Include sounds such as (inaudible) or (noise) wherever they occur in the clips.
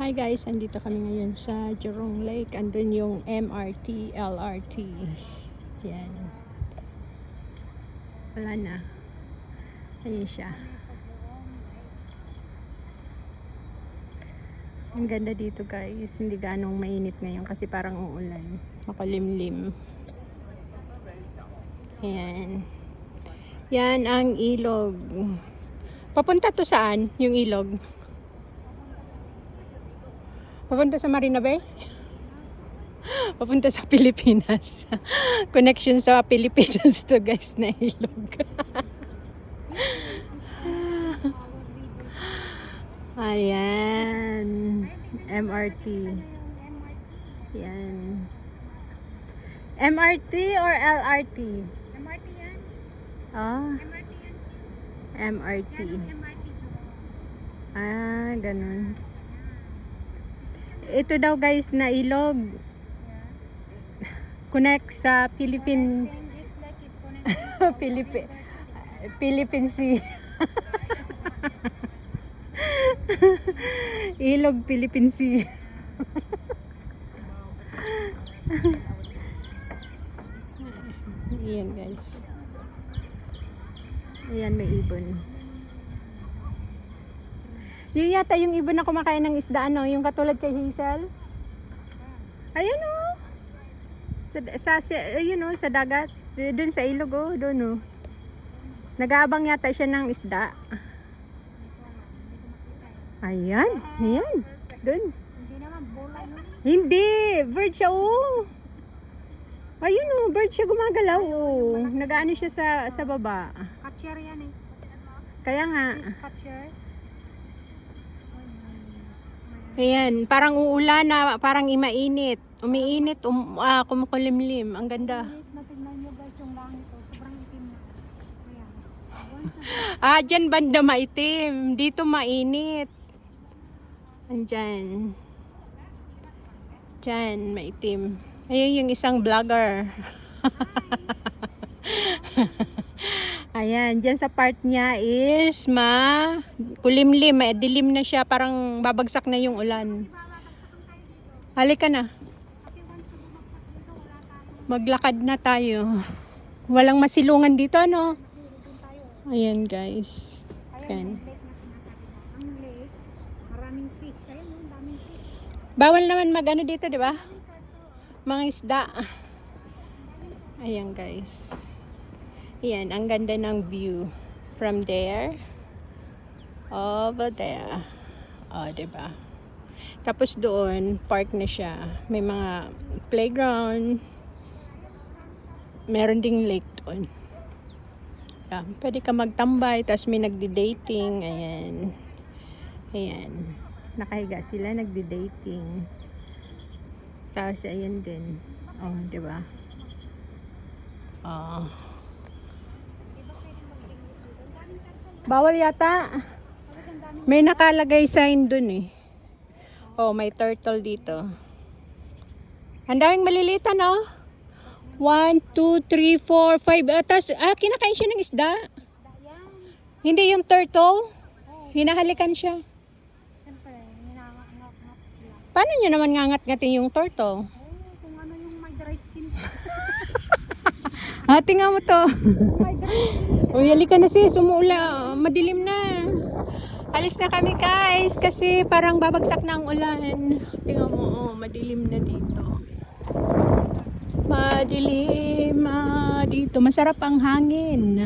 Hi guys, andito kami ngayon sa Jurong Lake. Andun yung MRT, LRT. Yan. Wala na. Ayun siya. Ang ganda dito guys. Hindi ganong mainit ngayon kasi parang uulan. Makulimlim. Ayan. Yan ang ilog. Papunta to saan? Yung ilog? Papunta sa Marina Bay? Papunta sa Pilipinas. (laughs) Connection sa Pilipinas to guys na ilog. (laughs) Ayan. MRT. Yan. MRT or LRT? MRT yan. Ah, MRT yan. MRT. MRT. Ah, ganun. Ito daw guys na ilog. Connect sa Philippine Connecting this lake is connecting to Philippi river. Philippine Sea. (laughs) ilog Philippine Sea. Ayan guys. Ayan may ibon. Yun yata yung ibon na kumakain ng isda ano, yung katulad kay Hazel. Ayun oh. Sa, sa, sa ayun oh, sa dagat. Doon sa ilog oh, doon oh. Nag-aabang yata siya ng isda. Ayan, ayan. Doon. Hindi naman bola no. Hindi, bird siya oh. Ayun oh, bird siya gumagalaw oh. Nag-ano siya sa sa baba. Catcher yan eh. Kaya nga. This catcher. Ayan, parang uulan na, parang imainit. Umiinit, um, ah, kumukulimlim. Ang ganda. Na nyo guys yung langit oh. Sobrang itim na. Ayan. Ah, dyan banda maitim. Dito mainit. Andyan. Dyan, maitim. Ayun yung isang vlogger. (laughs) Ayan, dyan sa part niya is ma kulimlim, eh, dilim na siya, parang babagsak na yung ulan. Halika na. Maglakad na tayo. Walang masilungan dito, no? Ayan, guys. Ayan. Bawal naman mag-ano dito, di ba? Mga isda. Ayan, guys. Ayan, ang ganda ng view. From there. Over there. O, oh, di ba? Tapos doon, park na siya. May mga playground. Meron ding lake doon. Yeah, pwede ka magtambay, tapos may nagdi-dating. Ayan. Ayan. Nakahiga sila, nagdi-dating. Tapos, ayan din. Oh, di ba? Oh. Bawal yata. May nakalagay sign dun eh. Oh, may turtle dito. Ang daming maliliit no? 1, 2, 3, 4, 5. Ah, tas, ah, kinakain siya ng isda. Hindi yung turtle. Hinahalikan siya. Paano nyo naman ngangat-ngatin yung turtle? Oh, kung ano yung may dry skin siya. Ah, tingnan mo to. (laughs) Uy, halika na sis, umuula. Madilim na. Alis na kami guys kasi parang babagsak na ang ulan. Tingnan mo, oh, madilim na dito. Madilim ah, dito. Masarap ang hangin.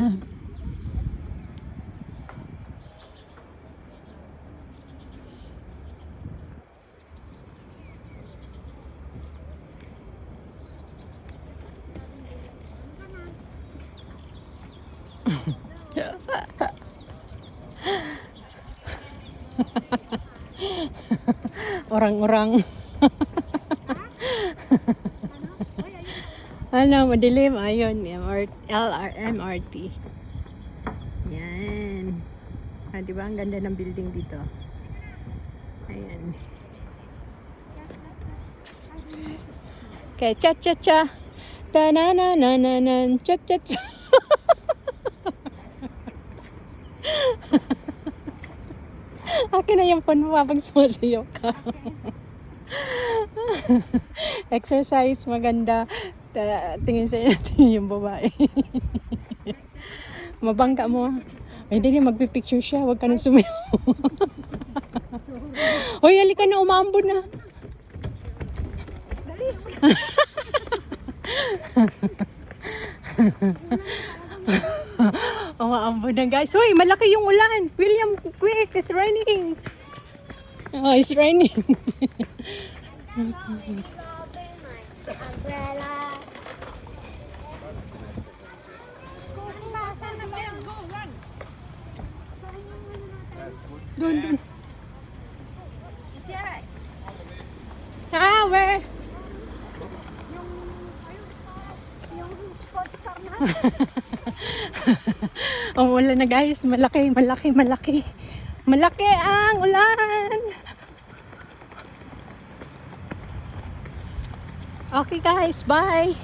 (laughs) Orang-orang. (laughs) ano, madilim. Ayun, MR, LR, MRT. Yan. Ah, di ba? Ang ganda ng building dito. Ayan. Okay, cha cha cha. Akin na yung phone mo pag sumasayaw ka. (laughs) Exercise, maganda. Tingin sa'yo natin (laughs) yung babae. (laughs) Mabangga mo. Ay, hindi magpipicture siya. Huwag ka nang sumayaw. Hoy, halika na. Umambo na. Dali. Umaambo na guys. Hoy, malaki yung ulan. William, quick. It's raining. Oh, it's raining. Doon, doon. Ah, where? (laughs) Yung, yung sports car na. Umulan na guys. Malaki, malaki, malaki. Malaki ang ulan. Okay guys, bye.